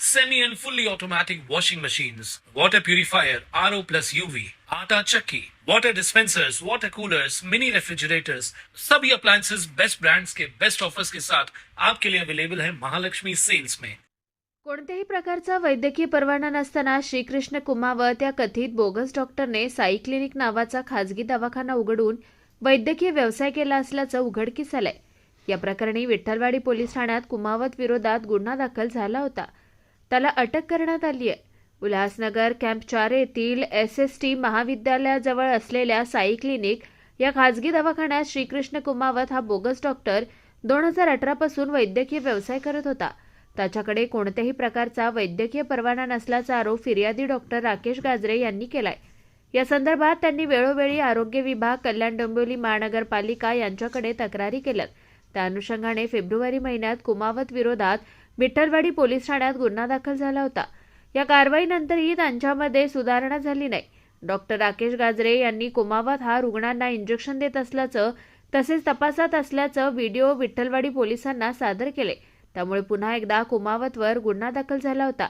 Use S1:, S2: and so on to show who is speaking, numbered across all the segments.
S1: semi and fully automatic washing machines, water purifier, RO plus UV, आटा चक्की, water dispensers, water coolers, mini refrigerators, सभी appliances. Best brands के best offers के साथ आपके लिए अवेलेबल है महालक्ष्मी सेल्स में
S2: कोणत्याही प्रकारचा वैद्यकीय परवाना नसताना श्रीकृष्ण कुमावत या कथित बोगस डॉक्टरने साई क्लिनिक नावाचा खाजगी दवाखाना उघडून वैद्यकीय व्यवसाय केला असल्याचं उघडकीस आलंय. या प्रकरणी विठ्ठलवाडी पोलीस ठाण्यात कुमावत विरोधात गुन्हा दाखल झाला होता. त्याला अटक करण्यात आली आहे. उल्हासनगर कॅम्प चार येथील एस एस टी महाविद्यालयाजवळ असलेल्या साई क्लिनिक या खाजगी दवाखान्यात श्रीकृष्ण कुमावत हा बोगस डॉक्टर दोन हजार अठरापासून वैद्यकीय व्यवसाय करत होता. त्याच्याकडे कोणत्याही प्रकारचा वैद्यकीय परवाना नसल्याचा आरोप फिर्यादी डॉक्टर राकेश गाजरे यांनी केलाय. या संदर्भात त्यांनी वेळोवेळी आरोग्य विभाग कल्याण डोंबिवली महानगरपालिका यांच्याकडे तक्रारी केल्या त्या अनुषंगाने फेब्रुवारी महिन्यात कुमावत विरोधात विठ्ठलवाडी पोलीस ठाण्यात गुन्हा दाखल झाला होता. या कारवाईनंतरही त्यांच्यामध्ये सुधारणा झाली नाही. डॉक्टर राकेश गाजरे यांनी कुमावत हा रुग्णांना इंजेक्शन देत असल्याचं तसेच तपासात असल्याचं व्हिडिओ विठ्ठलवाडी पोलिसांना सादर केले. त्यामुळे पुन्हा एकदा कुमावतवर गुन्हा दाखल झाला होता.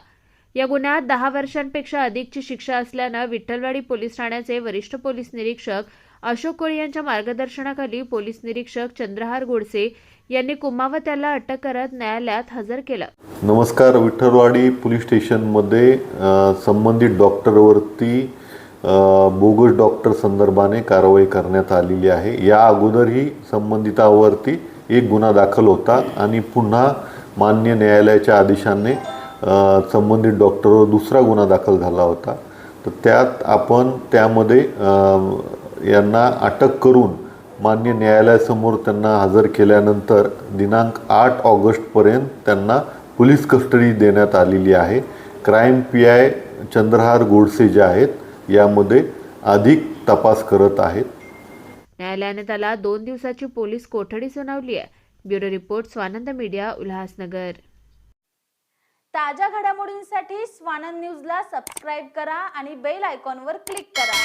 S2: या गुन्ह्यात दहा वर्षांपेक्षा अधिकची शिक्षा असल्यानं विठ्ठलवाडी पोलीस ठाण्याचे वरिष्ठ पोलीस निरीक्षक अशोक कोळी यांच्या मार्गदर्शनाखाली पोलीस निरीक्षक चंद्रहार गोडसे यांनी कुमावत्याला अटक करत न्यायालयात हजर केलं.
S3: नमस्कार विठ्ठलवाडी पोलीस स्टेशनमध्ये संबंधित डॉक्टरवरती बोगस डॉक्टर संदर्भाने कारवाई करण्यात आलेली आहे. या अगोदरही संबंधितावरती एक गुन्हा दाखल होता आणि पुन्हा मान्य न्यायालयाच्या आदेशाने संबंधित डॉक्टरवर दुसरा गुन्हा दाखल झाला होता. तर त्यात आपण त्यामध्ये यांना अटक करून मान्य न्यायालयासमोर त्यांना हजर केल्यानंतर दिनांक आठ ऑगस्टपर्यंत त्यांना पोलीस कस्टडी देण्यात आलेली आहे. Crime P I Chandrahar Godse जे आहेत यामध्ये अधिक तपास करत आहेत.
S2: न्यायालयाने त्याला दोन दिवसाची पोलीस कोठडी सुनावली आहे. Bureau report Swanand media Ulhasnagar.
S4: ताज्या घडामोडींसाठी स्वानंद न्यूजला सबस्क्राईब करा आणि बेल आयकॉनवर क्लिक करा.